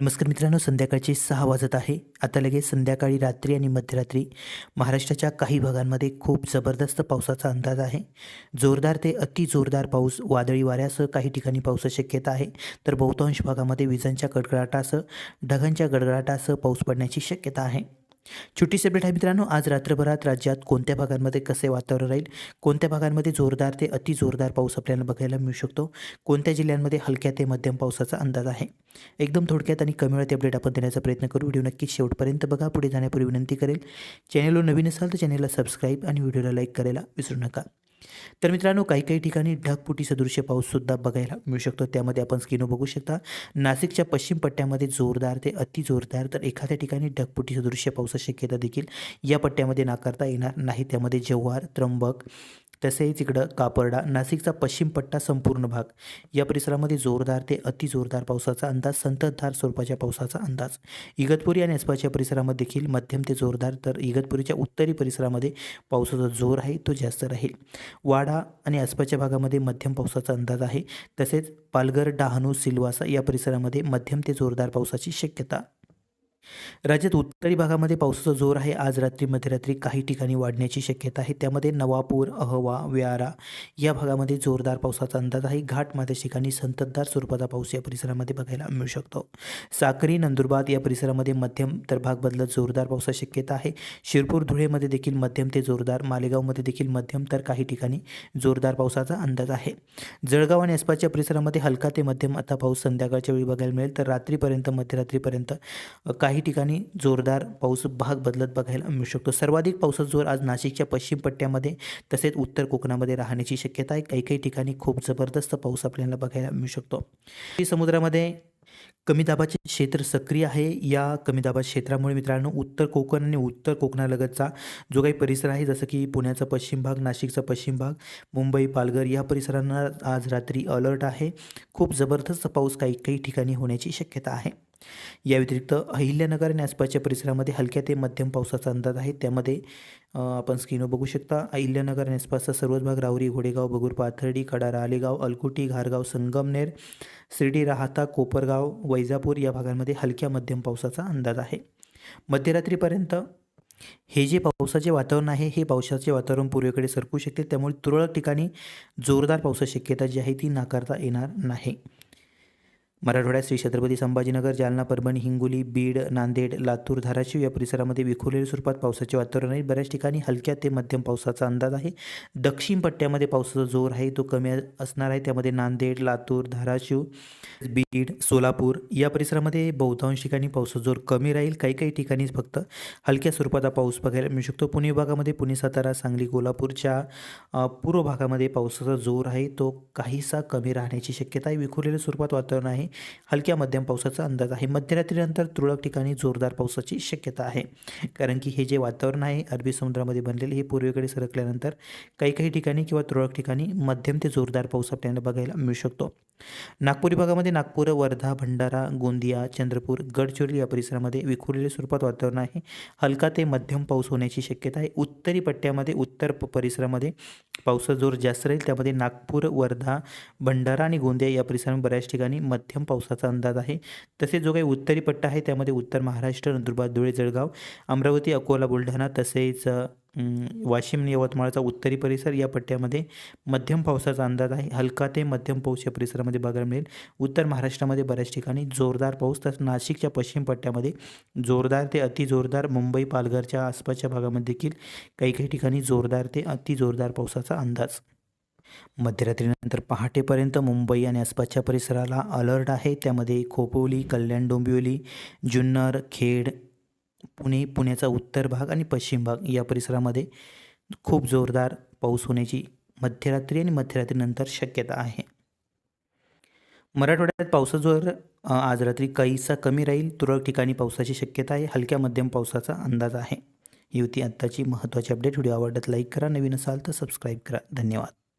नमस्कार मित्रांनो संध्याकाळचे सहा वाजत आहे. आता लगेच संध्याकाळी रात्री आणि मध्यरात्री महाराष्ट्राच्या काही भागांमध्ये खूप जबरदस्त पावसाचा अंदाज आहे. जोरदार ते अति जोरदार पाऊस वादळी वाऱ्यासह काही ठिकाणी पावसाची शक्यता आहे. तर बहुतांश भागामध्ये विजांच्या कडकडाटासह ढगांच्या गडगडाटासह पाऊस पडण्याची शक्यता आहे. छोटी सेपरेट आहे मित्रांनो आज रात्रभरात राज्यात कोणत्या भागांमध्ये कसे वातावरण राहील? कोणत्या भागांमध्ये जोरदार ते अति जोरदार पाऊस आपल्याला बघायला मिळू शकतो? कोणत्या जिल्ह्यांमध्ये हलक्या ते मध्यम पावसाचा अंदाज आहे? एकदम थोडक्यात आणि कमी वेळात अपडेट आपण देण्याचा प्रयत्न करू. व्हिडिओ नक्कीच शेवटपर्यंत बघा. पुढे जाण्यापूर्वी विनंती करेल चॅनलवर नवीन असाल तर चॅनलला सबस्क्राईब आणि व्हिडिओला लाईक करायला विसरू नका. तर मित्रांनो काही काही ठिकाणी ढगपुटी सदृश्य पाऊससुद्धा बघायला मिळू शकतो. त्यामध्ये आपण स्किनो बघू शकता नाशिकच्या पश्चिम पट्ट्यामध्ये जोरदार ते अति जोरदार तर एखाद्या ठिकाणी ढगपुटी सदृश्य पावसाची शक्यता देखील या पट्ट्यामध्ये नाकारता येणार नाही. त्यामध्ये जव्हार त्र्यंबक तसेच इकडं कापरडा नाशिकचा पश्चिम पट्टा संपूर्ण भाग. या परिसरामध्ये जोरदार ते अति जोरदार पावसाचा अंदाज संततधार स्वरूपाच्या पावसाचा अंदाज. इगतपुरी आणि आसपासच्या परिसरामध्ये देखील मध्यम ते जोरदार तर इगतपुरीच्या उत्तरी परिसरामध्ये पावसाचा जोर आहे तो जास्त राहील. वाडा आणि आसपासच्या भागामध्ये मध्यम पावसाचा अंदाज आहे. तसेच पालघर डहाणू सिल्वासा या परिसरामध्ये मध्यम ते जोरदार पावसाची शक्यता राज्यात उत्तरी भागामध्ये पावसाचा जोर आहे. आज रात्री मध्यरात्री काही ठिकाणी वाढण्याची शक्यता आहे. त्यामध्ये नवापूर अहवा व्यारा या भागामध्ये जोरदार पावसाचा अंदाज आहे. घाटमाथ्या ठिकाणी संततधार स्वरूपाचा पाऊस या परिसरामध्ये बघायला मिळू शकतो. साक्री नंदुरबार या परिसरामध्ये मध्यम तर भाग बदलत जोरदार पावसाची शक्यता आहे. शिरपूर धुळेमध्ये देखील मध्यम ते जोरदार मालेगावमध्ये देखील मध्यम तर काही ठिकाणी जोरदार पावसाचा अंदाज आहे. जळगाव आणि आसपासच्या परिसरामध्ये हलका ते मध्यम. आता पाऊस संध्याकाळच्या वेळी बघायला मिळेल. तर रात्रीपर्यंत मध्यरात्रीपर्यंत काही काही ठिकाणी जोरदार पाऊस भाग बदलत बघायला मिळू शकतो. सर्वाधिक पावसाचा जोर आज नाशिकच्या पश्चिम पट्ट्यामध्ये तसेच उत्तर कोकणामध्ये राहण्याची शक्यता आहे. काही काही ठिकाणी खूप जबरदस्त पाऊस आपल्याला बघायला मिळू शकतो. समुद्रामध्ये कमी दाबाचे क्षेत्र सक्रिय आहे. या कमी दाबाच्या क्षेत्रामुळे मित्रांनो उत्तर कोकण आणि उत्तर कोकणालगतचा जो काही परिसर आहे जसं की पुण्याचा पश्चिम भाग नाशिकचा पश्चिम भाग मुंबई पालघर या परिसरांना आज रात्री अलर्ट आहे. खूप जबरदस्त पाऊस काही काही ठिकाणी होण्याची शक्यता आहे. या व्यतिरिक्त अहिल्यानगर आणि आसपासच्या परिसरामध्ये हलक्या ते मध्यम पावसाचा अंदाज आहे. त्यामध्ये आपण स्क्रीनवर बघू शकता अहिल्यानगर आणि आसपासचा सर्वच भाग राहुरी घोडेगाव बगूर पाथर्डी कडारा आलेगाव अलकुटी घारगाव संगमनेर शिर्डी राहता कोपरगाव वैजापूर या भागांमध्ये हलक्या मध्यम पावसाचा अंदाज आहे. मध्यरात्रीपर्यंत हे जे पावसाचे वातावरण आहे हे पावसाचे वातावरण पूर्वेकडे सरकू शकते. त्यामुळे तुरळक ठिकाणी जोरदार पावसाची शक्यता जी आहे ती नाकारता येणार नाही. मराठवाड्यात श्री छत्रपती संभाजीनगर जालना परभणी हिंगोली बीड नांदेड लातूर धाराशिव या परिसरामध्ये विखुरलेल्या स्वरूपात पावसाचे वातावरण आहे. बऱ्याच ठिकाणी हलक्या ते मध्यम पावसाचा अंदाज आहे. दक्षिण पट्ट्यामध्ये पावसाचा जोर आहे तो कमी असणार आहे. त्यामध्ये नांदेड लातूर धाराशिव बीड सोलापूर या परिसरामध्ये बहुतांश ठिकाणी पावसाचा जोर कमी राहील. काही काही ठिकाणी फक्त हलक्या स्वरूपाचा पाऊस बघायला मिळू शकतो. पुणे विभागामध्ये पुणे सातारा सांगली कोल्हापूरच्या पूर्व भागामध्ये पावसाचा जोर आहे. तो काहीसा कमी राहण्याची शक्यता आहे. विखुरलेल्या स्वरूपात वातावरण आहे. हलक्या मध्यम पावसाचा अंदाज आहे. मध्यरात्रीनंतर तुरळक ठिकाणी जोरदार पावसाची शक्यता आहे. कारण की हे जे वातावरण आहे अरबी समुद्रामध्ये बनलेले हे पूर्वेकडे सरकल्यानंतर काही काही ठिकाणी किंवा तुरळक ठिकाणी मध्यम ते जोरदार पाऊस आपल्याला बघायला मिळू शकतो. नागपुरी भागामध्ये नागपूर वर्धा भंडारा गोंदिया चंद्रपूर गडचिरोली या परिसरामध्ये विखुरलेल्या स्वरूपात वातावरण आहे. हलका ते मध्यम पाऊस होण्याची शक्यता आहे. उत्तरी पट्ट्यामध्ये उत्तर परिसरामध्ये पावसाचा जोर जास्त राहील. त्यामध्ये नागपूर वर्धा भंडारा आणि गोंदिया या परिसरामध्ये बऱ्याच ठिकाणी मध्यम पावसाचा अंदाज आहे. तसेच जो काही उत्तरी पट्टा आहे त्यामध्ये उत्तर महाराष्ट्र नंदुरबार धुळे जळगाव अमरावती अकोला बुलढाणा तसेच वाशिम यवतमाळचा उत्तरी परिसर या पट्ट्यामध्ये मध्यम पावसाचा अंदाज आहे. हलका ते मध्यम पाऊस या परिसरामध्ये बघायला मिळेल. उत्तर महाराष्ट्रामध्ये बऱ्याच ठिकाणी जोरदार पाऊस तर नाशिकच्या पश्चिम पट्ट्यामध्ये जोरदार ते अति जोरदार मुंबई पालघरच्या आसपासच्या भागामध्ये देखील काही काही ठिकाणी जोरदार ते अति जोरदार पावसाचा अंदाज. मध्यरात्रीनंतर पहाटेपर्यंत मुंबई आणि आसपासच्या परिसराला अलर्ट आहे. त्यामध्ये खोपोली कल्याण डोंबिवली जुन्नर खेड पुणे पुण्याचा उत्तर भाग आणि पश्चिम भाग या परिसरामध्ये खूप जोरदार पाऊस होण्याची मध्यरात्री आणि मध्यरात्रीनंतर शक्यता आहे. मराठवाड्यात पावसाचा जोर आज रात्री काहीसा कमी राहील. तुरळक ठिकाणी पावसाची शक्यता आहे. हलक्या मध्यम पावसाचा अंदाज आहे. ही होती आत्ताची महत्त्वाची अपडेट व्हिडिओ आवडत लाईक करा. नवीन असाल तर सबस्क्राईब करा. धन्यवाद.